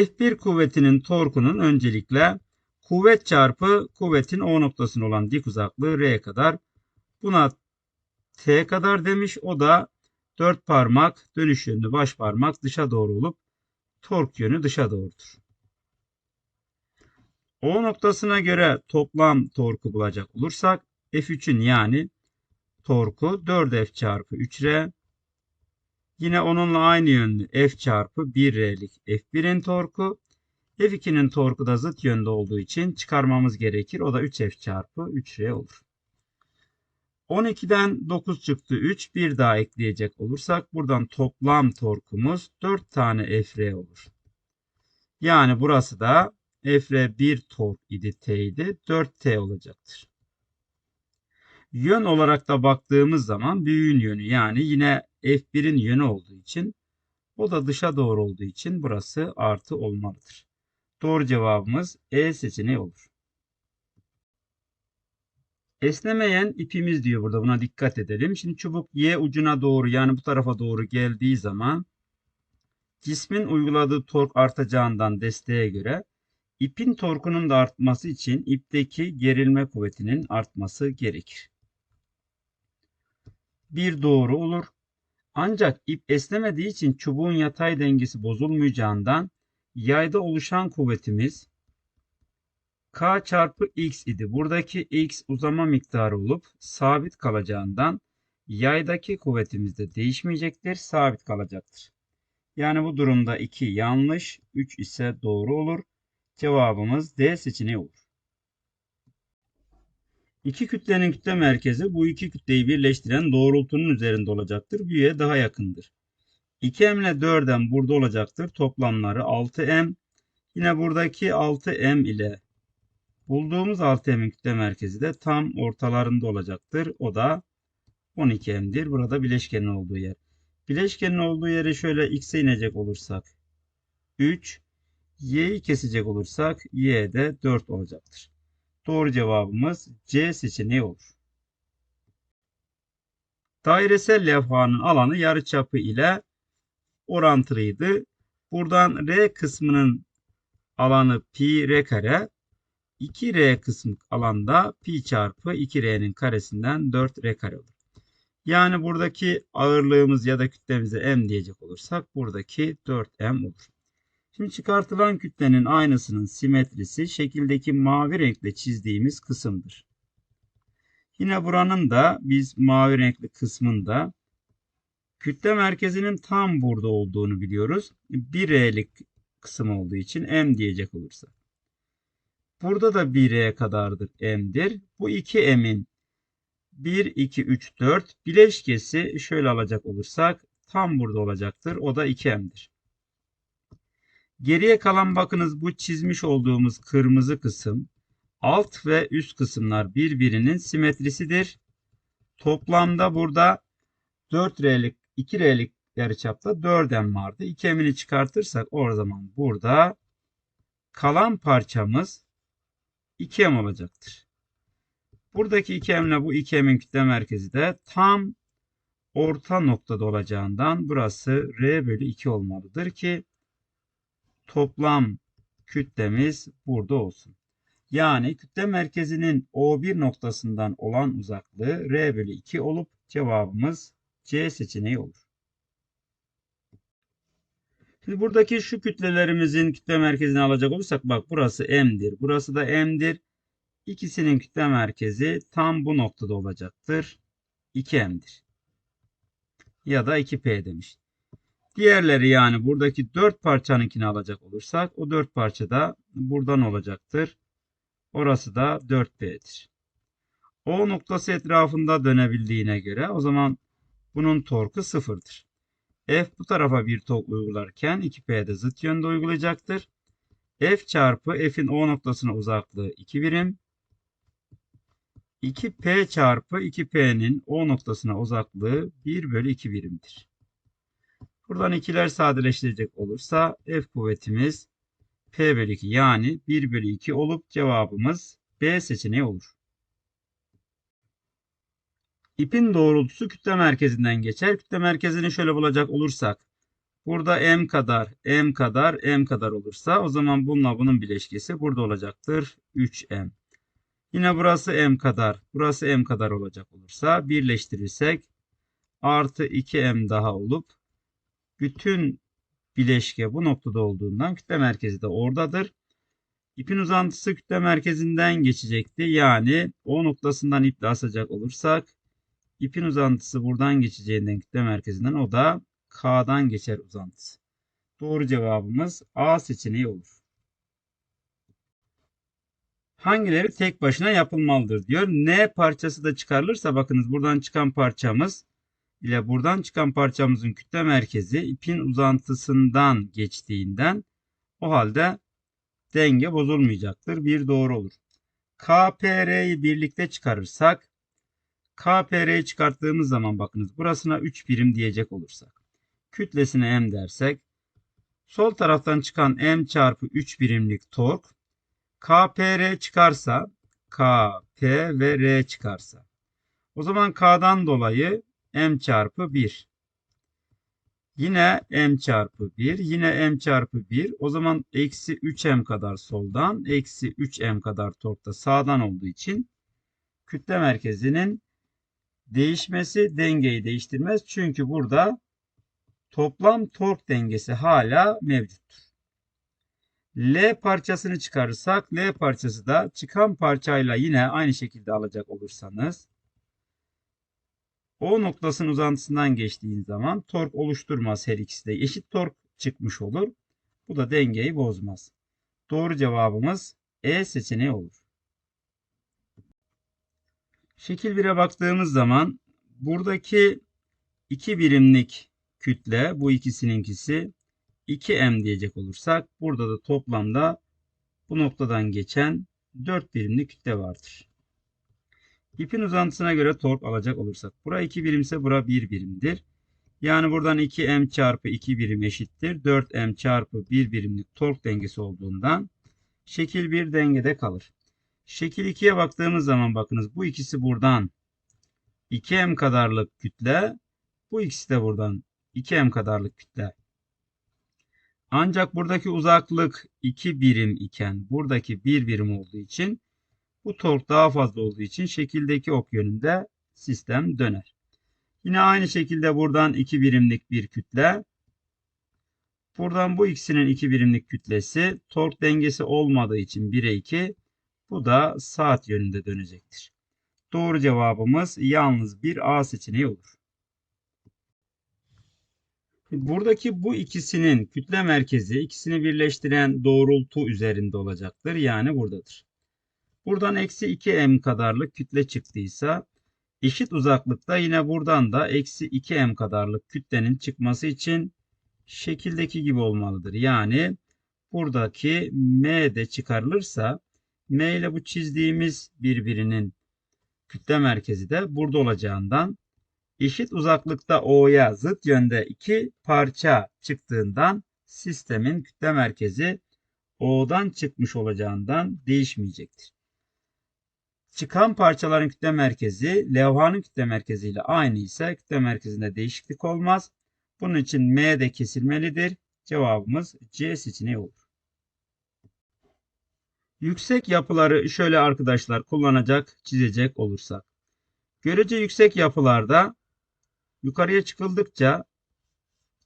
F1 kuvvetinin torkunun öncelikle kuvvet çarpı kuvvetin O noktasına olan dik uzaklığı R kadar. Buna T kadar demiş. O da 4 parmak dönüş yönlü baş parmak dışa doğru olup tork yönü dışa doğrudur. O noktasına göre toplam torku bulacak olursak F3'ün yani torku 4F çarpı 3R Yine onunla aynı yönlü F çarpı 1R'lik F1'in torku. F2'nin torku da zıt yönde olduğu için çıkarmamız gerekir. O da 3F çarpı 3R olur. 12'den 9 çıktı 3. Bir daha ekleyecek olursak buradan toplam torkumuz 4 tane FR olur. Yani burası da FR 1 tork idi T idi. 4T olacaktır. Yön olarak da baktığımız zaman büyüğün yönü yani yine F1'in yönü olduğu için o da dışa doğru olduğu için burası artı olmalıdır. Doğru cevabımız E seçeneği olur. Esnemeyen ipimiz diyor burada buna dikkat edelim. Şimdi çubuk Y ucuna doğru yani bu tarafa doğru geldiği zaman cismin uyguladığı tork artacağından desteğe göre ipin torkunun da artması için ipteki gerilme kuvvetinin artması gerekir. Bir doğru olur. Ancak ip esnemediği için çubuğun yatay dengesi bozulmayacağından yayda oluşan kuvvetimiz K çarpı X idi. Buradaki X uzama miktarı olup sabit kalacağından yaydaki kuvvetimiz de değişmeyecektir. Sabit kalacaktır. Yani bu durumda 2 yanlış, 3 ise doğru olur. Cevabımız D seçeneği olur. İki kütlenin kütle merkezi bu iki kütleyi birleştiren doğrultunun üzerinde olacaktır. Büyüye daha yakındır. 2m ile 4m burada olacaktır. Toplamları 6m. Yine buradaki 6m ile bulduğumuz 6m'in kütle merkezi de tam ortalarında olacaktır. O da 12m'dir. Burada bileşkenin olduğu yer. Bileşkenin olduğu yere şöyle x'e inecek olursak 3, y'yi kesecek olursak y de 4 olacaktır. Doğru cevabımız C seçeneği olur. Dairesel levhanın alanı yarıçapı ile orantılıydı. Buradan R kısmının alanı pi r kare. 2R kısmı alanda pi çarpı 2R'nin karesinden 4R kare olur. Yani buradaki ağırlığımız ya da kütlemize m diyecek olursak buradaki 4m olur. Şimdi çıkartılan kütlenin aynısının simetrisi şekildeki mavi renkle çizdiğimiz kısımdır. Yine buranın da biz mavi renkli kısmında kütle merkezinin tam burada olduğunu biliyoruz. 1R'lik kısım olduğu için M diyecek olursak. Burada da 1'e kadardır M'dir. Bu 2M'in 1, 2, 3, 4 bileşkesi şöyle alacak olursak tam burada olacaktır. O da 2M'dir. Geriye kalan bakınız bu çizmiş olduğumuz kırmızı kısım alt ve üst kısımlar birbirinin simetrisidir. Toplamda burada 4R'lik 2R'lik yarıçapta 4M vardı. 2M'ini çıkartırsak o zaman burada kalan parçamız 2M olacaktır. Buradaki 2M ile bu 2M'in kütle merkezi de tam orta noktada olacağından burası R bölü 2 olmalıdır ki toplam kütlemiz burada olsun. Yani kütle merkezinin O1 noktasından olan uzaklığı R bölü 2 olup cevabımız C seçeneği olur. Şimdi buradaki şu kütlelerimizin kütle merkezini alacak olursak bak burası M'dir. Burası da M'dir. İkisinin kütle merkezi tam bu noktada olacaktır. 2M'dir. Ya da 2P demiş. Diğerleri yani buradaki 4 parçanınkini alacak olursak o 4 parça da buradan olacaktır. Orası da 4P'dir. O noktası etrafında dönebildiğine göre o zaman bunun torku sıfırdır. F bu tarafa bir tork uygularken 2P'de zıt yönde uygulayacaktır. F çarpı F'in O noktasına uzaklığı 2 birim. 2P çarpı 2P'nin O noktasına uzaklığı 1 bölü 2 birimdir. Buradan ikiler sadeleştirecek olursa F kuvvetimiz P bölü 2 yani 1 bölü 2 olup cevabımız B seçeneği olur. İpin doğrultusu kütle merkezinden geçer. Kütle merkezini şöyle bulacak olursak Burada m kadar, m kadar, m kadar olursa o zaman bununla bunun bileşkesi burada olacaktır. 3m. Yine burası m kadar, burası m kadar olacak olursa birleştirirsek artı 2m daha olup bütün bileşke bu noktada olduğundan kütle merkezi de oradadır. İpin uzantısı kütle merkezinden geçecekti. Yani o noktasından iple asacak olursak ipin uzantısı buradan geçeceğinden kütle merkezinden o da K'dan geçer uzantısı. Doğru cevabımız A seçeneği olur. Hangileri tek başına yapılmalıdır diyor. N parçası da çıkarılırsa bakınız buradan çıkan parçamız ile buradan çıkan parçamızın kütle merkezi ipin uzantısından geçtiğinden o halde denge bozulmayacaktır. Bir doğru olur. KPR'yi birlikte çıkarırsak KPR'yi çıkarttığımız zaman bakınız burasına 3 birim diyecek olursak kütlesine M dersek sol taraftan çıkan M çarpı 3 birimlik tork KPR çıkarsa KP ve R çıkarsa o zaman K'dan dolayı M çarpı 1 Yine m çarpı 1. Yine m çarpı 1. O zaman eksi 3m kadar soldan. Eksi 3m kadar torkta sağdan olduğu için kütle merkezinin değişmesi dengeyi değiştirmez. Çünkü burada toplam tork dengesi hala mevcuttur. L parçasını çıkarırsak L parçası da çıkan parçayla yine aynı şekilde alacak olursanız o noktasının uzantısından geçtiğin zaman tork oluşturmaz her ikisi de. Eşit tork çıkmış olur. Bu da dengeyi bozmaz. Doğru cevabımız E seçeneği olur. Şekil 1'e baktığımız zaman buradaki 2 birimlik kütle bu ikisininkisi 2m diyecek olursak burada da toplamda bu noktadan geçen 4 birimlik kütle vardır. İpin uzantısına göre tork alacak olursak. Bura 2 birimse bura 1 birimdir. Yani buradan 2m çarpı 2 birim eşittir. 4m çarpı 1 birimlik tork dengesi olduğundan şekil 1 dengede kalır. Şekil 2'ye baktığımız zaman bakınız bu ikisi buradan 2m kadarlık kütle. Bu ikisi de buradan 2m kadarlık kütle. Ancak buradaki uzaklık 2 birim iken buradaki 1 birim olduğu için bu tork daha fazla olduğu için şekildeki ok yönünde sistem döner. Yine aynı şekilde buradan 2 birimlik bir kütle. Buradan bu ikisinin 2 birimlik kütlesi tork dengesi olmadığı için 1'e 2. Bu da saat yönünde dönecektir. Doğru cevabımız yalnız bir A seçeneği olur. Buradaki bu ikisinin kütle merkezi ikisini birleştiren doğrultu üzerinde olacaktır. Yani buradadır. Buradan eksi 2m kadarlık kütle çıktıysa eşit uzaklıkta yine buradan da eksi 2m kadarlık kütlenin çıkması için şekildeki gibi olmalıdır. Yani buradaki m de çıkarılırsa m ile bu çizdiğimiz birbirinin kütle merkezi de burada olacağından eşit uzaklıkta O'ya zıt yönde iki parça çıktığından sistemin kütle merkezi O'dan çıkmış olacağından değişmeyecektir. Çıkan parçaların kütle merkezi levhanın kütle merkezi ile aynı ise kütle merkezinde değişiklik olmaz. Bunun için M de kesilmelidir. Cevabımız C seçeneği olur. Yüksek yapıları şöyle arkadaşlar kullanacak, çizecek olursak. Görece yüksek yapılarda yukarıya çıkıldıkça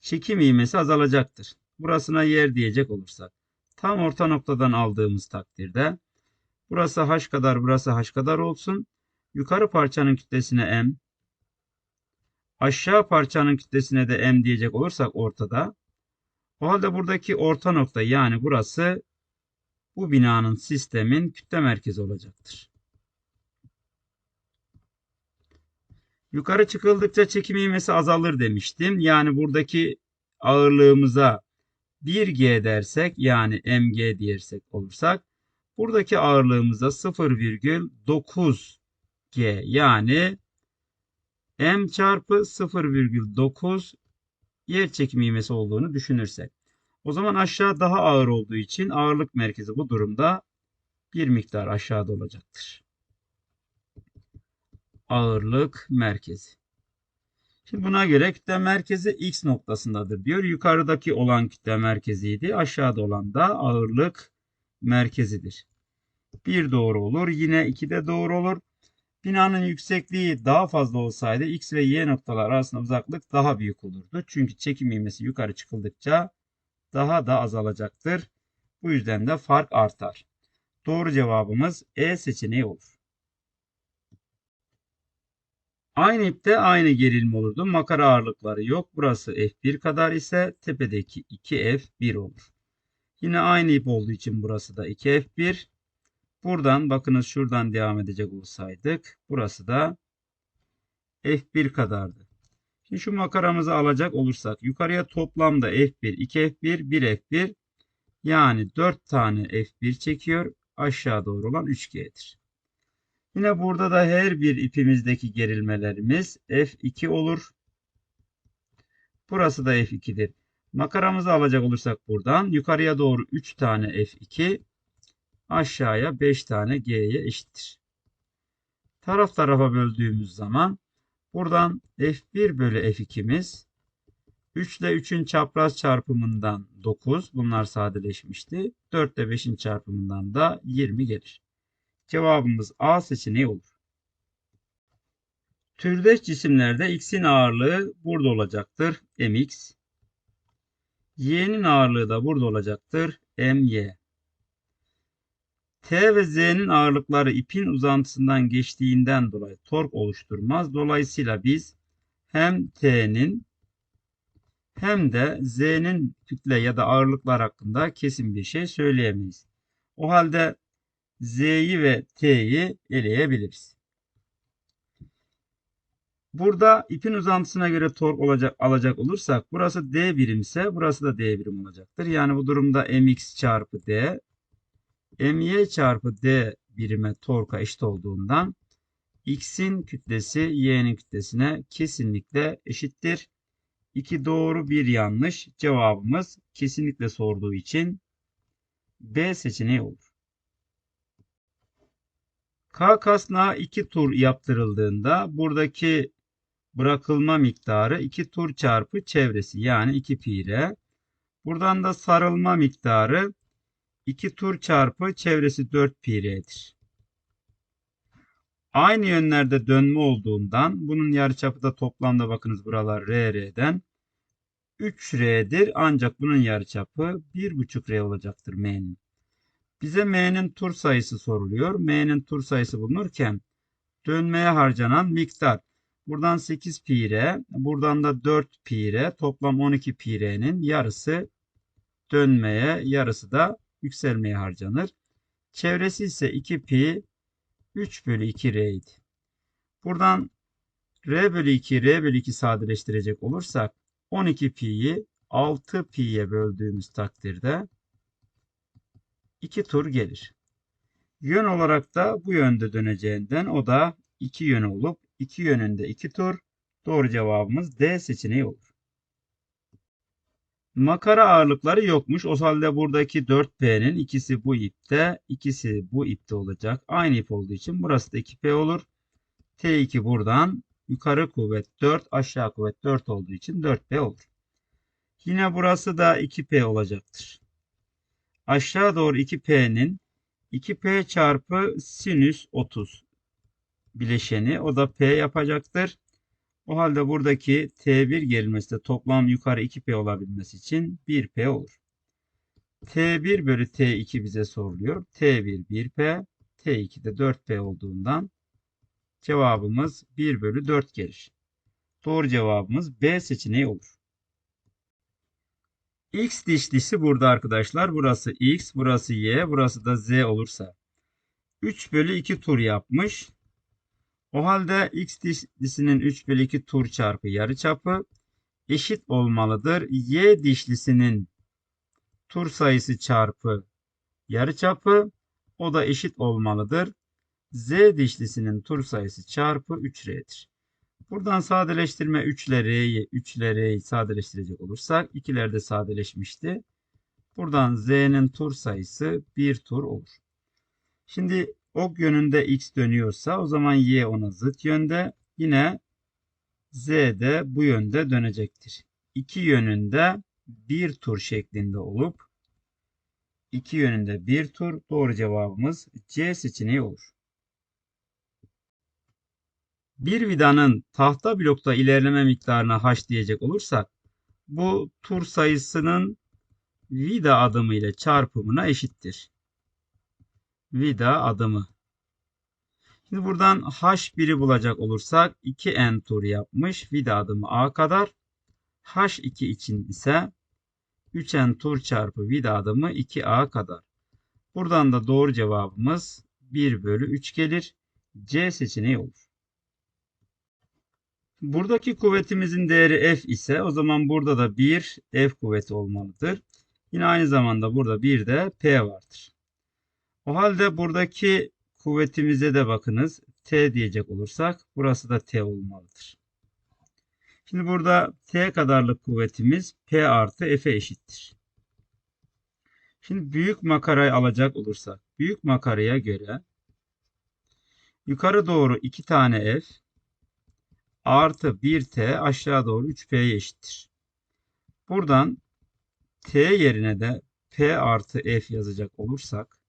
çekim ivmesi azalacaktır. Burasına yer diyecek olursak. Tam orta noktadan aldığımız takdirde Burası h kadar, burası h kadar olsun. Yukarı parçanın kütlesine m. Aşağı parçanın kütlesine de m diyecek olursak ortada. O halde buradaki orta nokta yani burası bu binanın sistemin kütle merkezi olacaktır. Yukarı çıkıldıkça çekim ivmesi azalır demiştim. Yani buradaki ağırlığımıza 1G dersek yani mg diyersek olursak Buradaki ağırlığımızda 0,9 G yani M çarpı 0,9 yer çekimi ivmesi olduğunu düşünürsek. O zaman aşağı daha ağır olduğu için ağırlık merkezi bu durumda bir miktar aşağıda olacaktır. Ağırlık merkezi. Şimdi buna göre kütle merkezi x noktasındadır diyor. Yukarıdaki olan kütle merkeziydi. Aşağıda olan da ağırlık merkezidir. 1 doğru olur. Yine 2 de doğru olur. Binanın yüksekliği daha fazla olsaydı x ve y noktalar arasında uzaklık daha büyük olurdu. Çünkü çekim ivmesi yukarı çıkıldıkça daha da azalacaktır. Bu yüzden de fark artar. Doğru cevabımız E seçeneği olur. Aynı ipte aynı gerilme olurdu. Makara ağırlıkları yok. Burası F1 kadar ise tepedeki 2F1 olur. Yine aynı ip olduğu için burası da 2F1. Buradan bakınız şuradan devam edecek olsaydık. Burası da F1 kadardı. Şimdi şu makaramızı alacak olursak yukarıya toplamda F1, 2F1, 1F1 yani 4 tane F1 çekiyor. Aşağı doğru olan 3G'dir. Yine burada da her bir ipimizdeki gerilmelerimiz F2 olur. Burası da F2'dir. Makaramızı alacak olursak buradan yukarıya doğru 3 tane F2 aşağıya 5 tane G'ye eşittir. Taraf tarafa böldüğümüz zaman buradan F1 bölü F2'miz 3 ile 3'ün çapraz çarpımından 9 bunlar sadeleşmişti. 4 ile 5'in çarpımından da 20 gelir. Cevabımız A seçeneği olur. Türdeş cisimlerde x'in ağırlığı burada olacaktır. mx. y'nin ağırlığı da burada olacaktır. my. T ve Z'nin ağırlıkları ipin uzantısından geçtiğinden dolayı tork oluşturmaz. Dolayısıyla biz hem T'nin hem de Z'nin kütle ya da ağırlıklar hakkında kesin bir şey söyleyemeyiz. O halde Z'yi ve T'yi eleyebiliriz. Burada ipin uzantısına göre tork olacak, alacak olursak burası D birim ise burası da D birim olacaktır. Yani bu durumda mx çarpı D my çarpı D birime torka eşit olduğundan x'in kütlesi y'nin kütlesine kesinlikle eşittir. 2 doğru bir yanlış cevabımız kesinlikle sorduğu için B seçeneği olur. K kasnağı 2 tur yaptırıldığında buradaki bırakılma miktarı 2 tur çarpı çevresi yani 2 pi r. Buradan da sarılma miktarı 2 tur çarpı çevresi 4 pi r'dir. Aynı yönlerde dönme olduğundan bunun yarıçapı da toplamda bakınız buralar r r'den 3r'dir ancak bunun yarıçapı 1,5 r olacaktır m'nin. Bize m'nin tur sayısı soruluyor. M'nin tur sayısı bulunurken dönmeye harcanan miktar. Buradan 8 pi r, buradan da 4 pi r, toplam 12 pi r'nin yarısı dönmeye, yarısı da yükselmeye harcanır. Çevresi ise 2 pi 3 bölü 2 r idi. Buradan r bölü 2, r bölü 2 sadeleştirecek olursak 12 pi'yi 6 pi'ye böldüğümüz takdirde 2 tur gelir. Yön olarak da bu yönde döneceğinden o da 2 yönü olup 2 yönünde 2 tur. Doğru cevabımız D seçeneği olur. Makara ağırlıkları yokmuş. O halde buradaki 4P'nin ikisi bu ipte, ikisi bu ipte olacak. Aynı ip olduğu için burası da 2P olur. T2 buradan yukarı kuvvet 4, aşağı kuvvet 4 olduğu için 4P olur. Yine burası da 2P olacaktır. Aşağı doğru 2P'nin 2P çarpı sinüs 30 bileşeni o da P yapacaktır. O halde buradaki T1 gerilmesi de toplam yukarı 2P olabilmesi için 1P olur. T1 bölü T2 bize soruluyor. T1 1P, T2 de 4P olduğundan cevabımız 1 bölü 4 gelir. Doğru cevabımız B seçeneği olur. X dişlisi burada arkadaşlar. Burası X, burası Y, burası da Z olursa 3 bölü 2 tur yapmış. O halde x dişlisinin 3 bölü 2 tur çarpı yarıçapı eşit olmalıdır. Y dişlisinin tur sayısı çarpı yarıçapı o da eşit olmalıdır. Z dişlisinin tur sayısı çarpı 3R'dir. Buradan sadeleştirme 3 ile R'yi 3 ile R'yi sadeleştirecek olursak ikiler de sadeleşmişti. Buradan Z'nin tur sayısı 1 tur olur. Şimdi ok yönünde x dönüyorsa o zaman y ona zıt yönde. Yine Z de bu yönde dönecektir. İki yönünde bir tur şeklinde olup iki yönünde bir tur doğru cevabımız C seçeneği olur. Bir vidanın tahta blokta ilerleme miktarına h diyecek olursak bu tur sayısının vida adımı ile çarpımına eşittir. Vida adımı. Şimdi buradan h1'i bulacak olursak 2n tur yapmış. Vida adımı a kadar. h2 için ise 3n tur çarpı vida adımı 2a kadar. Buradan da doğru cevabımız 1 bölü 3 gelir. C seçeneği olur. Buradaki kuvvetimizin değeri F ise o zaman burada da bir F kuvveti olmalıdır. Yine aynı zamanda burada bir de P vardır. O halde buradaki kuvvetimize de bakınız. T diyecek olursak burası da T olmalıdır. Şimdi burada T kadarlık kuvvetimiz P artı F'e eşittir. Şimdi büyük makarayı alacak olursak büyük makaraya göre yukarı doğru 2 tane F artı 1T aşağı doğru 3P'ye eşittir. Buradan T yerine de P artı F yazacak olursak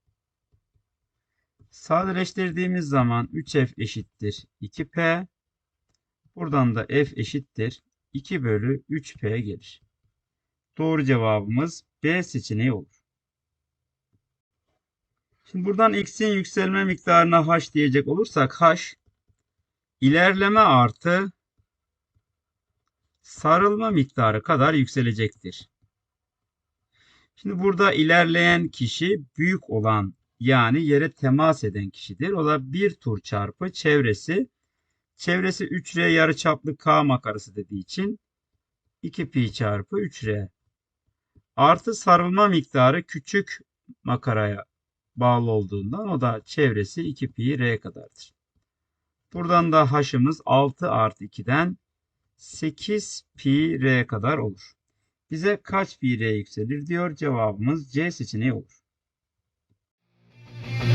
sadeleştirdiğimiz zaman 3F eşittir 2P buradan da F eşittir 2 bölü 3P gelir. Doğru cevabımız B seçeneği olur. Şimdi buradan x'in yükselme miktarına h diyecek olursak h ilerleme artı sarılma miktarı kadar yükselecektir. Şimdi burada ilerleyen kişi büyük olan yani yere temas eden kişidir. O da bir tur çarpı çevresi. Çevresi 3R yarıçaplı K makarası dediği için 2 pi çarpı 3R. Artı sarılma miktarı küçük makaraya bağlı olduğundan o da çevresi 2 pi R kadardır. Buradan da h'ımız 6 artı 2'den 8 pi R kadar olur. Bize kaç pi R yükselir diyor. Cevabımız C seçeneği olur. Thank you.